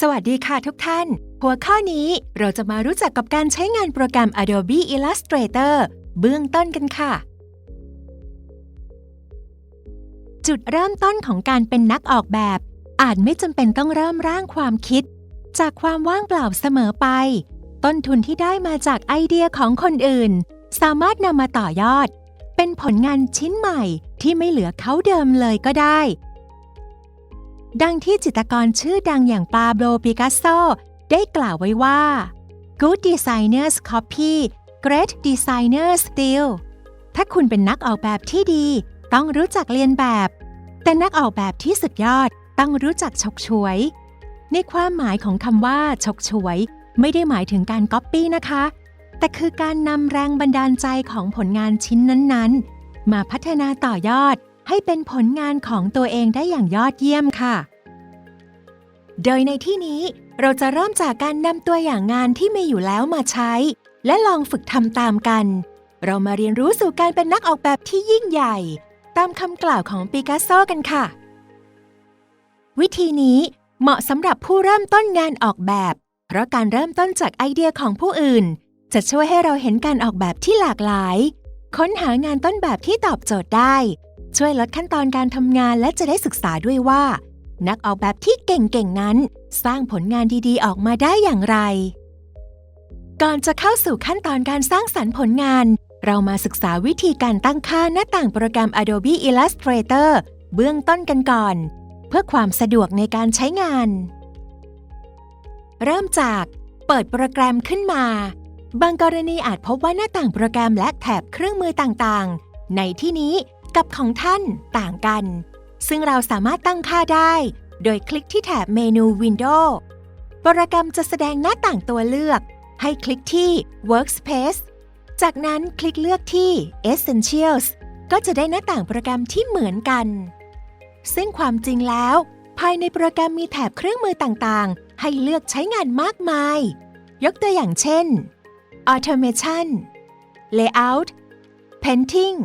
สวัสดีค่ะทุกท่าน หัวข้อนี้เราจะมารู้จักกับการใช้งานโปรแกรม Adobe Illustrator เบื้องต้นกันค่ะ จุดเริ่มต้นของการเป็นนักออกแบบ อาจไม่จำเป็นต้องเริ่มร่างความคิด จากความว่างเปล่าเสมอไป ต้นทุนที่ได้มาจากไอเดียของคนอื่น สามารถนำมาต่อยอด เป็นผลงานชิ้นใหม่ที่ไม่เหลือเขาเดิมเลยก็ได้ ดังที่จิตรกรชื่อดังอย่างปาโบลปิกัสโซได้กล่าวไว้ว่า Good designers copy Great designers steal ถ้าคุณเป็นนักออกแบบที่ดี ต้องรู้จักเรียนแบบ แต่นักออกแบบที่สุดยอดต้องรู้จักฉกฉวย ในความหมายของคำว่าฉกฉวย ไม่ได้หมายถึงการก๊อปปี้นะคะ แต่คือการนำแรงบันดาลใจของผลงานชิ้นนั้นๆ มาพัฒนาต่อยอดให้เป็นผลงานของตัวเองได้อย่างยอดเยี่ยมค่ะ โดยในที่นี้เราจะเริ่มจากการนำตัวอย่างงานที่มีอยู่แล้วมาใช้ และลองฝึกทำตามกัน เรามาเรียนรู้สู่การเป็นนักออกแบบที่ยิ่งใหญ่ ตามคำกล่าวของปิกัสโซกันค่ะ วิธีนี้เหมาะสำหรับผู้เริ่มต้นงานออกแบบ เพราะการเริ่มต้นจากไอเดียของผู้อื่น จะช่วยให้เราเห็นการออกแบบที่หลากหลาย ค้นหางานต้นแบบที่ตอบโจทย์ได้ ช่วยลดขั้นตอนการทำงานและจะได้ศึกษาด้วยว่า นักออกแบบที่เก่งๆนั้น สร้างผลงานดีๆ ออกมาได้อย่างไร ก่อนจะเข้าสู่ขั้นตอนการสร้างสรรค์ผลงาน เรามาศึกษาวิธีการตั้งค่าหน้าต่างโปรแกรม Adobe Illustrator เบื้องต้นกันก่อน เพื่อความสะดวกในการใช้งาน เริ่มจากเปิดโปรแกรมขึ้นมา บางกรณีอาจพบว่าหน้าต่างโปรแกรมและแถบเครื่องมือต่างๆ ในที่นี้กับของท่านต่างกัน ซึ่งเราสามารถตั้งค่าได้ โดยคลิกที่แถบเมนู Window โปรแกรมจะแสดงหน้าต่างตัวเลือก ให้คลิกที่ Workspace จากนั้นคลิกเลือกที่ Essentials ก็จะได้หน้าต่างโปรแกรมที่เหมือนกัน ซึ่งความจริงแล้ว ภายในโปรแกรมมีแถบเครื่องมือต่างๆ ให้เลือกใช้งานมากมาย ยกตัวอย่างเช่น Automation Layout Painting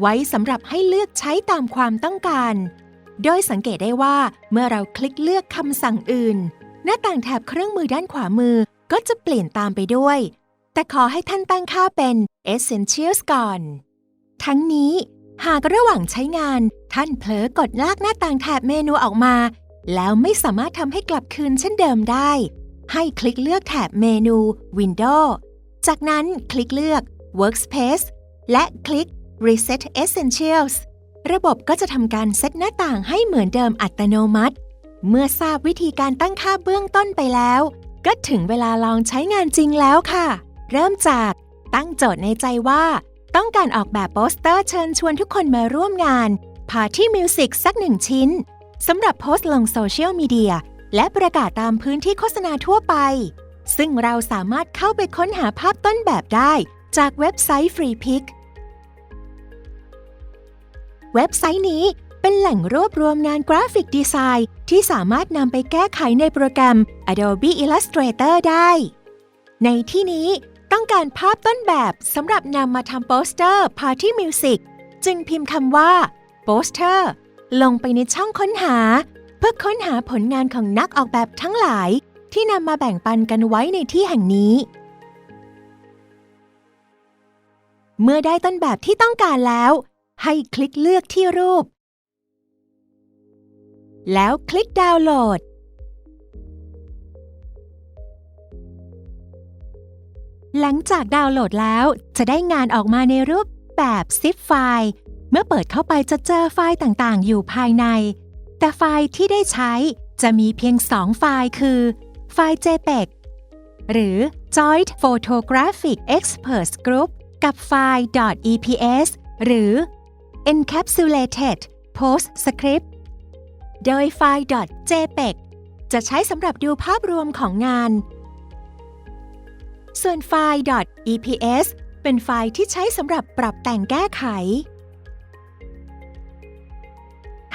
ไว้สำหรับให้เลือกใช้ตามความต้องการ โดยสังเกตได้ว่าเมื่อเราคลิกเลือกคำสั่งอื่น หน้าต่างแถบเครื่องมือด้านขวามือก็จะเปลี่ยนตามไปด้วย แต่ขอให้ท่านตั้งค่าเป็น Essentials ก่อน ทั้งนี้ หากระหว่างใช้งาน ท่านเผลอกดลากหน้าต่างแถบเมนูออกมา แล้วไม่สามารถทำให้กลับคืนเช่นเดิมได้ ให้คลิกเลือกแถบเมนู Window จากนั้นคลิกเลือก Workspace และคลิก Reset Essentials ระบบก็จะทำการเซตหน้าต่างให้เหมือนเดิมอัตโนมัติ เมื่อทราบวิธีการตั้งค่าเบื้องต้นไปแล้ว ก็ถึงเวลาลองใช้งานจริงแล้วค่ะ เริ่มจากตั้งโจทย์ในใจว่า ต้องการออกแบบโปสเตอร์เชิญชวนทุกคนมาร่วมงาน Party Music สักหนึ่งชิ้นสำหรับโพสต์ลงโซเชียลมีเดียและประกาศตามพื้นที่โฆษณาทั่วไป ซึ่งเราสามารถเข้าไปค้นหาภาพต้นแบบได้ จากเว็บไซต์ Free Pick เว็บไซต์นี้เป็นแหล่งรวบรวมงานกราฟิกดีไซน์ ที่สามารถนำไปแก้ไขในโปรแกรม Adobe Illustrator ได้ ในที่นี้ต้องการภาพต้นแบบสำหรับนำมาทำโปสเตอร์ Party Music จึงพิมพ์คำว่าโปสเตอร์ลงไปในช่องค้นหา เพื่อค้นหาผลงานของนักออกแบบทั้งหลาย ที่นำมาแบ่งปันกันไว้ในที่แห่งนี้ เมื่อได้ต้นแบบที่ต้องการแล้ว ให้คลิกเลือกที่รูป แล้วคลิกดาวน์โหลด หลังจากดาวน์โหลดแล้วจะได้งานออกมาในรูปแบบ zip ไฟล์ เมื่อเปิดเข้าไปจะเจอไฟล์ต่างๆ อยู่ภายใน แต่ไฟล์ที่ได้ใช้จะมีเพียง 2 ไฟล์คือ ไฟล์ JPEG หรือ Joint Photographic Experts Group กับไฟล์ .eps หรือ Encapsulated PostScript โดยไฟล์ .jpeg จะใช้สำหรับดูภาพรวมของงาน ส่วนไฟล์ .eps เป็นไฟล์ที่ใช้สำหรับปรับแต่งแก้ไข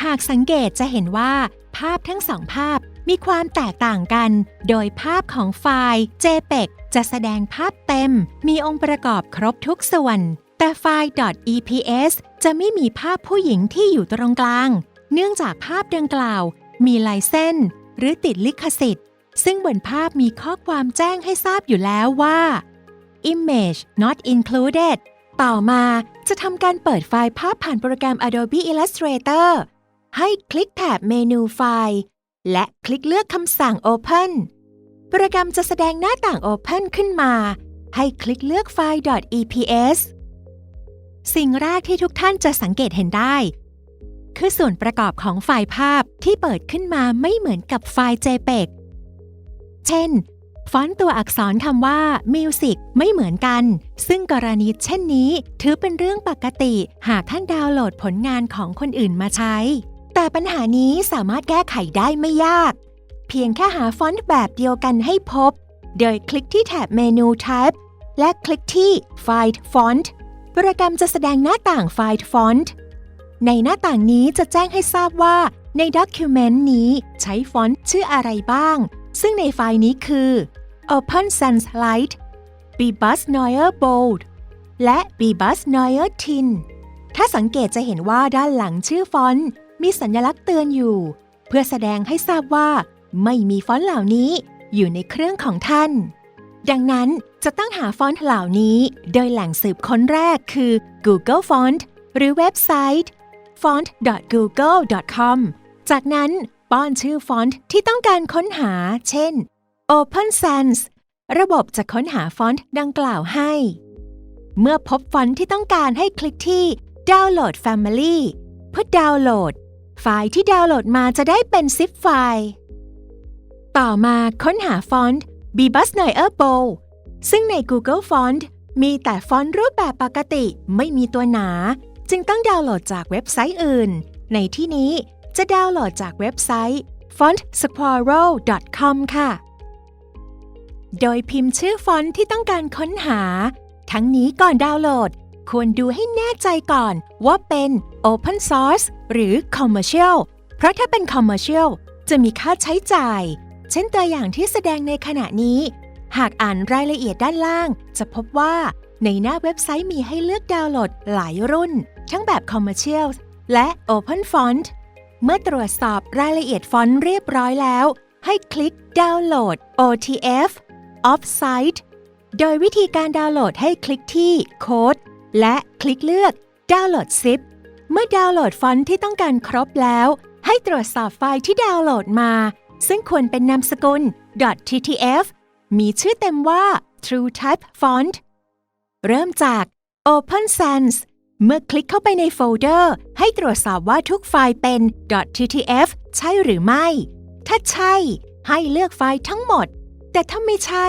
หากสังเกตจะเห็นว่า ภาพทั้งสองภาพมีความแตกต่างกัน โดยภาพของไฟล์ JPEG จะแสดงภาพเต็ม มีองค์ประกอบครบทุกส่วน แต่ไฟล์ .eps จะไม่มีภาพผู้หญิงที่อยู่ตรงกลาง เนื่องจากภาพดังกล่าว มีลายเส้น หรือติดลิขสิทธิ์ ซึ่งบนภาพมีข้อความแจ้งให้ทราบอยู่แล้วว่า Image not included ต่อมาจะทำการเปิดไฟล์ภาพผ่านโปรแกรม Adobe Illustrator ให้คลิกแถบเมนูไฟล์ และคลิกเลือกคำสั่ง Open โปรแกรมจะแสดงหน้าต่าง Open ขึ้นมา ให้คลิกเลือกไฟล์ .eps สิ่งแรกที่ทุกท่านจะสังเกตเห็นได้ คือส่วนประกอบของไฟล์ภาพที่เปิดขึ้นมาไม่เหมือนกับไฟล์ JPEG เช่น ฟอนต์ตัวอักษรคำว่า Music ไม่เหมือนกัน ซึ่งกรณีเช่นนี้ ถือเป็นเรื่องปกติหากท่านดาวน์โหลดผลงานของคนอื่นมาใช้ แต่ปัญหานี้สามารถแก้ไขได้ไม่ยาก เพียงแค่หาฟอนต์แบบเดียวกันให้พบ โดยคลิกที่แถบเมนู Type และคลิกที่ Find Font โปรแกรมจะแสดงหน้าต่าง Find Font ในหน้าต่างนี้จะแจ้งให้ทราบว่าในด็อกิวเมนต์นี้ใช้ฟอนต์ชื่ออะไรบ้าง ซึ่งในไฟล์นี้คือ Open Sans Light b b u s Noir Bold และ b b u s Noir Tin ถ้าสังเกตจะเห็นว่าด้านหลังชื่อฟอนต์มีสัญลักษณ์เตือนอยู่ เพื่อแสดงให้ทราบว่า ไม่มีฟอนต์เหล่านี้อยู่ในเครื่องของท่าน ดังนั้นจะต้องหาฟอนต์เหล่านี้ โดยแหล่งสืบค้นแรกคือ Google Font หรือเว็บไซต์ font.google.com จากนั้นป้อนชื่อฟอนต์ที่ต้องการค้นหา เช่น Open Sans ระบบจะค้นหาฟอนต์ดังกล่าวให้ เมื่อพบฟอนต์ที่ต้องการให้คลิกที่ Download Family เพื่อดาวน์โหลด ไฟล์ที่ดาวน์โหลดมาจะได้เป็น zip ไฟล์ ต่อมาค้นหาฟอนต์ Bebus Noir Bold ซึ่งใน Google Font มีแต่ฟอนต์รูปแบบปกติไม่มีตัวหนา จึงต้องดาวน์โหลดจากเว็บไซต์อื่น ในที่นี้จะดาวน์โหลดจากเว็บไซต์ fontsquirrel.com ค่ะ โดยพิมพ์ชื่อฟอนต์ที่ต้องการค้นหา ทั้งนี้ก่อนดาวน์โหลด ควรดูให้แน่ใจก่อนว่าเป็น Open Source หรือ Commercial เพราะถ้าเป็น Commercial จะมีค่าใช้จ่าย เช่นตัวอย่างที่แสดงในขณะนี้ หากอ่านรายละเอียดด้านล่าง จะพบว่าในหน้าเว็บไซต์มีให้เลือกดาวน์โหลดหลายรุ่น ทั้งแบบ Commercial และ Open Font เมื่อตรวจสอบรายละเอียดฟอนต์เรียบร้อยแล้ว ให้คลิกดาวน์โหลด OTF Offsite โดยวิธีการดาวน์โหลดให้คลิกที่โค้ดและคลิกเลือกดาวน์โหลด zip เมื่อดาวน์โหลดฟอนต์ที่ต้องการครบแล้ว ให้ตรวจสอบไฟล์ที่ดาวน์โหลดมา ซึ่งควรเป็นนามสกุล .ttf มีชื่อเต็มว่า True Type Font เริ่มจาก Open Sans เมื่อคลิกเข้าไปในโฟลเดอร์ ให้ตรวจสอบว่าทุกไฟล์เป็น .ttf ใช่หรือไม่ ถ้าใช่ ให้เลือกไฟล์ทั้งหมด แต่ถ้าไม่ใช่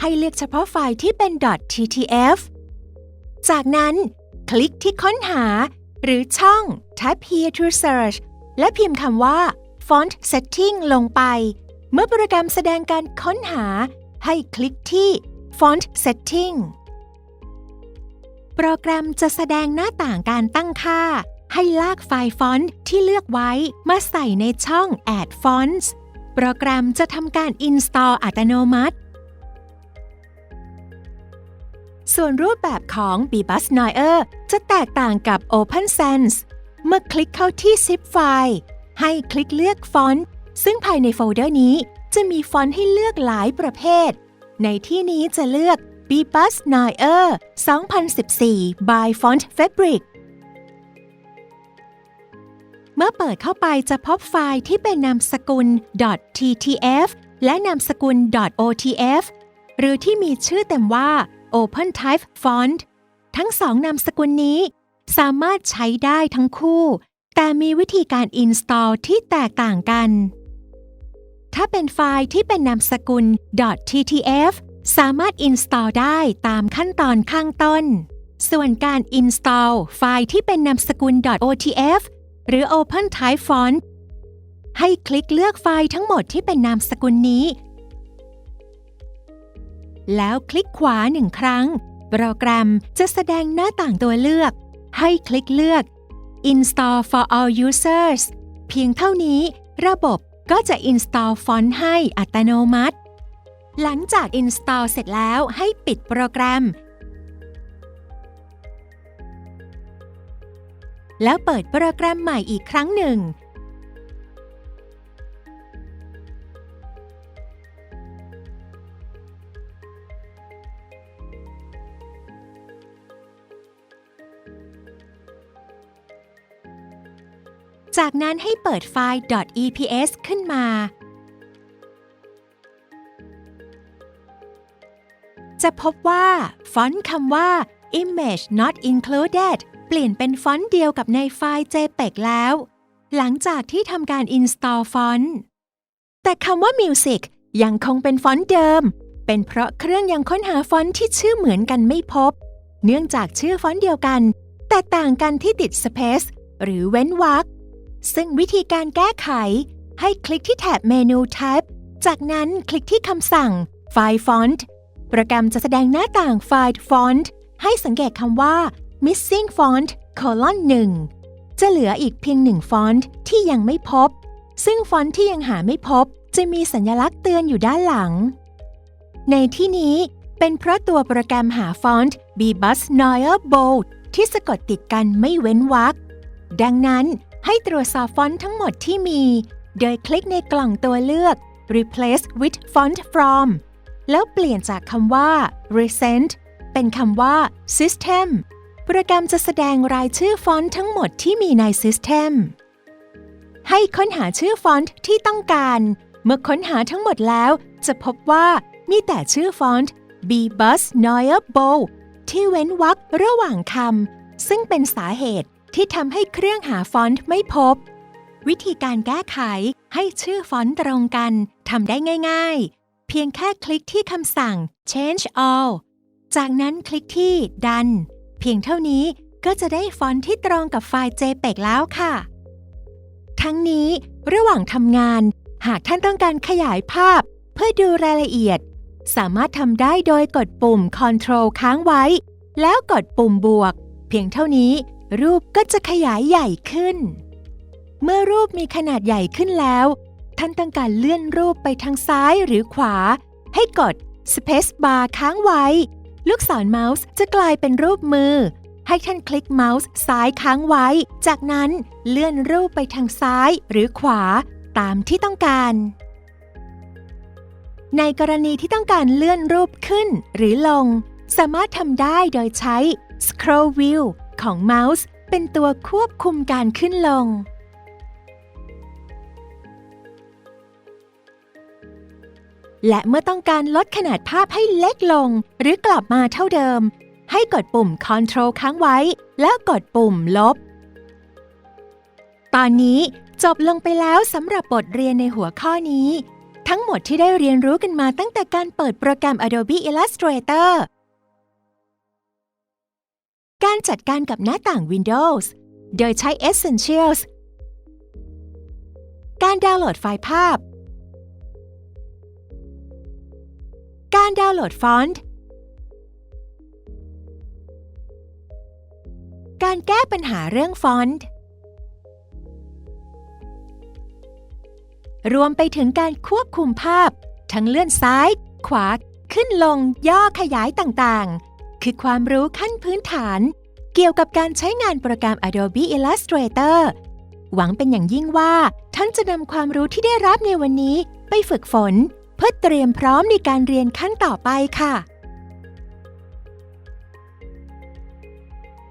ให้เลือกเฉพาะไฟล์ที่เป็น .ttf จากนั้น คลิกที่ค้นหา หรือช่อง Type here to search และพิมพ์คำว่า font setting ลงไป เมื่อโปรแกรมแสดงการค้นหา ให้คลิกที่ font setting โปรแกรมจะแสดงหน้าต่างการตั้งค่า ให้ลากไฟล์ฟอนต์ที่เลือกไว้มาใส่ในช่อง Add Fonts โปรแกรมจะทำการ install อัตโนมัติ ส่วนรูปแบบของ b b u s Noir จะแตกต่างกับ Open Sans เมื่อคลิกเข้าที่ zip ไฟล์ ให้คลิกเลือกฟอนต์ซึ่งภายในโฟลเดอร์นี้จะมีฟอนต์ให้เลือกหลายประเภท ในที่นี้จะเลือก Bebus Noir 2014 by Font Fabric เมื่อเปิดเข้าไปจะพบไฟล์ที่เป็นนามสกุล .ttf และนามสกุล .otf หรือที่มีชื่อเต็มว่า Open Type Font ทั้งสองนามสกุลนี้ สามารถใช้ได้ทั้งคู่ แต่มีวิธีการ install ที่แตกต่างกัน ถ้าเป็นไฟล์ที่เป็นนามสกุล .ttf สามารถ install ได้ตามขั้นตอนข้างต้น ส่วนการ install ไฟล์ที่เป็นนามสกุล .otf หรือ Open Type Font ให้คลิกเลือกไฟล์ทั้งหมดที่เป็นนามสกุลนี้ แล้วคลิกขวาหนึ่งครั้ง โปรแกรมจะแสดงหน้าต่างตัวเลือก ให้คลิกเลือก Install for all users เพียงเท่านี้ระบบก็จะ install ฟอนต์ให้อัตโนมัติ หลังจาก install เสร็จแล้วให้ปิดโปรแกรม แล้วเปิดโปรแกรมใหม่อีกครั้งหนึ่ง จากนั้นให้เปิดไฟล์ .eps ขึ้นมา จะพบว่า ฟอนต์คำว่า image not included เปลี่ยนเป็นฟอนต์เดียวกับในไฟล์ JPEG แล้ว หลังจากที่ทำการ install ฟอนต์แต่คำว่า music ยังคงเป็นฟอนต์เดิม เป็นเพราะเครื่องยังค้นหาฟอนต์ที่ชื่อเหมือนกันไม่พบ เนื่องจากชื่อฟอนต์เดียวกัน แต่ต่างกันที่ติด space หรือเว้นวรรค ซึ่งวิธีการแก้ไข ให้คลิกที่แถบเมนู Type จากนั้นคลิกที่คำสั่ง File Font โปรแกรมจะแสดงหน้าต่าง File Font ให้สังเกตคำว่า Missing Font colon 1จะเหลืออีกเพียงหนึ่งฟอนต์ที่ยังไม่พบ ซึ่งฟอนต์ที่ยังหาไม่พบ จะมีสัญลักษณ์เตือนอยู่ด้านหลัง ในที่นี้เป็นเพราะตัวโปรแกรมหาฟอนต์ b b u s Noir Bold ที่สะกดติดกันไม่เว้นวรรคดังนั้น ให้ตรวจสอบฟอนต์ทั้งหมดที่มี โดยคลิกในกล่องตัวเลือก Replace with Font from แล้วเปลี่ยนจากคำว่า Recent เป็นคำว่า System โปรแกรมจะแสดงรายชื่อฟอนต์ทั้งหมดที่มีใน System ให้ค้นหาชื่อฟอนต์ที่ต้องการ เมื่อค้นหาทั้งหมดแล้ว จะพบว่ามีแต่ชื่อฟอนต์ b b u s Noir b o l ที่เว้นวรรคระหว่างคำซึ่งเป็นสาเหตุ ที่ทำให้เครื่องหาฟอนต์ไม่พบ วิธีการแก้ไขให้ชื่อฟอนต์ตรงกันทำได้ง่าย ๆ เพียงแค่คลิกที่คำสั่ง Change All จากนั้นคลิกที่ Done เพียงเท่านี้ก็จะได้ฟอนต์ที่ตรงกับไฟล์ JPEG แล้วค่ะ ทั้งนี้ระหว่างทำงาน หากท่านต้องการขยายภาพ เพื่อดูรายละเอียด สามารถทำได้โดยกดปุ่ม Ctrl ค้างไว้ แล้วกดปุ่มบวก เพียงเท่านี้ รูปก็จะขยายใหญ่ขึ้น เมื่อรูปมีขนาดใหญ่ขึ้นแล้ว ท่านต้องการเลื่อนรูปไปทางซ้ายหรือขวา ให้กด Space Bar ค้างไว้ ลูกศรเมาส์จะกลายเป็นรูปมือ ให้ท่านคลิกเมาส์ซ้ายค้างไว้ จากนั้นเลื่อนรูปไปทางซ้ายหรือขวา ตามที่ต้องการ ในกรณีที่ต้องการเลื่อนรูปขึ้นหรือลง สามารถทำได้โดยใช้ Scroll Wheel ของเมาส์เป็นตัวควบคุมการขึ้นลง และเมื่อต้องการลดขนาดภาพให้เล็กลง หรือกลับมาเท่าเดิม ให้กดปุ่ม Ctrl ค้างไว้ แล้วกดปุ่มลบ ตอนนี้จบลงไปแล้วสำหรับบทเรียนในหัวข้อนี้ ทั้งหมดที่ได้เรียนรู้กันมาตั้งแต่การเปิดโปรแกรม Adobe Illustrator การจัดการกับหน้าต่าง Windows โดยใช้ Essentials การดาวน์โหลดไฟล์ภาพ การดาวน์โหลดฟอนต์ การแก้ปัญหาเรื่องฟอนต์ รวมไปถึงการควบคุมภาพ ทั้งเลื่อนซ้าย ขวา ขึ้นลง ย่อขยายต่างๆ คือความรู้ขั้นพื้นฐาน เกี่ยวกับการใช้งานโปรแกรม Adobe Illustrator หวังเป็นอย่างยิ่งว่า ท่านจะนำความรู้ที่ได้รับในวันนี้ ไปฝึกฝน เพื่อเตรียมพร้อมในการเรียนขั้นต่อไปค่ะ